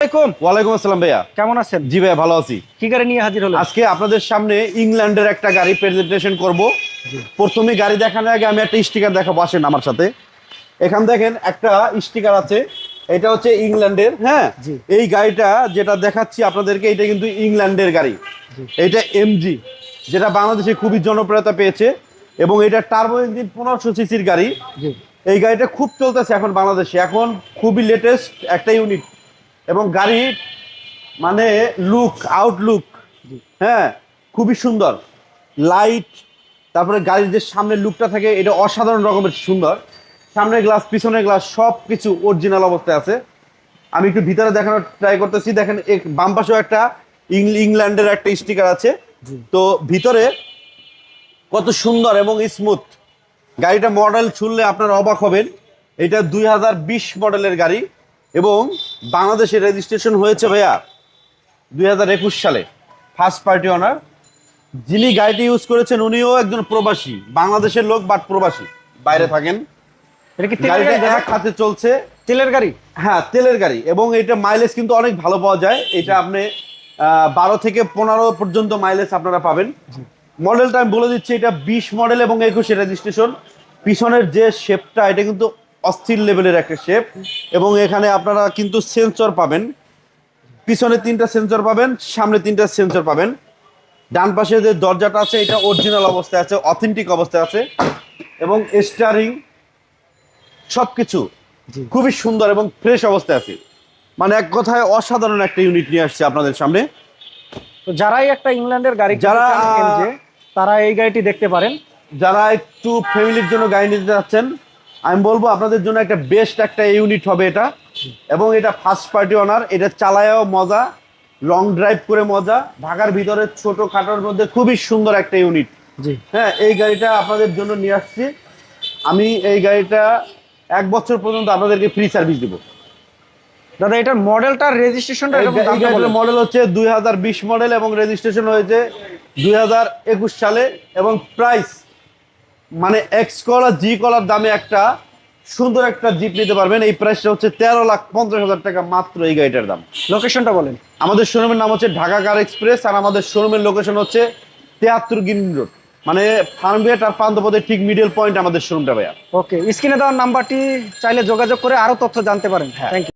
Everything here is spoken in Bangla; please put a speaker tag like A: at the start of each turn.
A: ওয়ালাইকুম আসসালাম ভাইয়া।
B: কেমন আছেন?
A: জি ভাইয়া ভালো আছি।
B: কি গাড়ি নিয়ে হাজির হলো
A: আজকে আপনাদের সামনে ইংল্যান্ডের একটা গাড়ি প্রেজেন্টেশন করব। প্রথমে গাড়ি দেখানোর আগে আমি একটা স্টিকার দেখাবো আসেন আমার সাথে। এখান দেখেন একটা স্টিকার আছে এটা হচ্ছে ইংল্যান্ডের হ্যাঁ? এই গাড়িটা যেটা দেখাচ্ছি আপনাদেরকে এটা কিন্তু ইংল্যান্ডের গাড়ি। এটা এমজি যেটা বাংলাদেশে খুবই জনপ্রিয়তা পেয়েছে এবং এটা টার্বো ইঞ্জিন পনেরোশো সিসির গাড়ি। এই গাড়িটা খুব চলতেছে এখন বাংলাদেশে। এখন খুবই লেটেস্ট একটা ইউনিট এবং গাড়ির মানে লুক আউটলুক হ্যাঁ খুবই সুন্দর। লাইট তারপরে গাড়ির যে সামনের লুকটা থাকে এটা অসাধারণ রকমের সুন্দর। সামনের গ্লাস পিছনের গ্লাস সব কিছু অরিজিনাল অবস্থায় আছে। আমি একটু ভিতরে দেখানোর ট্রাই করতেছি। দেখেন এক বাম পাশেও একটা ইংল্যান্ডের একটা স্টিকার আছে। তো ভিতরে কত সুন্দর এবং স্মুথ গাড়িটা মডেল শুনলে আপনারা অবাক হবেন। এটা দুই হাজার বিশ মডেলের গাড়ি। এবং বাংলাদেশে রেজিস্ট্রেশন হয়েছে ভাইয়া দুই হাজার একুশ সালে। ফার্স্ট পার্টি অনার যিনি গাড়িটি ইউজ করেছেন উনিও একজন প্রবাসী বাংলাদেশের লোক বাট প্রবাসী। বাইরে থাকেন।
B: দাদা?
A: চলছে।
B: তেলের গাড়ি?
A: হ্যাঁ তেলের গাড়ি। এবং এটা মাইলেজ কিন্তু অনেক ভালো পাওয়া যায়। এটা আপনি বারো থেকে পনেরো পর্যন্ত মাইলেজ আপনারা পাবেন। মডেলটা আমি বলে দিচ্ছি এটা বিশ মডেল এবং একুশে রেজিস্ট্রেশন পিছনের যে শেপটা এটা কিন্তু অস্থির লেভেলের একটা শেপ এবং এখানে আপনারা কিন্তু সেন্সর পাবেন। পিছনে তিনটা সেন্সর পাবেন সামনে তিনটা সেন্সর পাবেন। ডান পাশে যে দরজাটা আছে এটা অরিজিনাল অবস্থায় আছে অথেন্টিক অবস্থায় আছে। এবং স্টারিং সব কিছু খুবই সুন্দর এবং ফ্রেশ অবস্থায় আছে। মানে এক কথায় অসাধারণ একটা ইউনিট নিয়ে আসছে আপনাদের সামনে।
B: তো যারাই একটা ইংল্যান্ডের গাড়ি
A: যারা-
B: তারা এই গাড়িটি দেখতে পারেন।
A: যারা একটু ফ্যামিলির জন্য গাড়ি নিতে যাচ্ছেন আমি বলব আপনাদের জন্য একটা বেস্ট একটা ইউনিট হবে এটা। এবং এটা ফার্স্ট পার্টি অনার এটা চালায়ও মজা লং ড্রাইভ করে মজা ঢাকার ভিতরে ছোট খাটোর মধ্যে খুবই সুন্দর একটা ইউনিট
B: জি।
A: হ্যাঁ এই গাড়িটা আপনাদের জন্য নিয়ে আসছি। আমি এই গাড়িটা এক বছর পর্যন্ত আপনাদেরকে ফ্রি সার্ভিস দেবো।
B: দাদা এটার মডেলটা রেজিস্ট্রেশনটা
A: মডেল হচ্ছে দুই হাজার বিশ মডেল এবং রেজিস্ট্রেশন হয়েছে দুই হাজার একুশ সালে এবং প্রাইস মানে এক্স কলার জি কলার দামে একটা সুন্দর একটা জিপ নিতে পারবেন। এই প্রাইসটা হচ্ছে তেরো লাখ পঞ্চাশ হাজার টাকা মাত্র এই গাড়িটার দাম।
B: লোকেশনটা বলেন।
A: আমাদের শোরুমের নাম হচ্ছে ঢাকা কার এক্সপ্রেস আর আমাদের শোরুমের লোকেশন হচ্ছে তেহাত্তর গ্রিন রোড মানে ফার্মগেট আর পান্তপদের ঠিক মিডল পয়েন্ট আমাদের শোরুমটা ভাইয়া।
B: ওকে স্ক্রিনে দেওয়ার নাম্বারটি চাইলে যোগাযোগ করে আরও তথ্য জানতে পারেন।
A: হ্যাঁ।
B: Thank you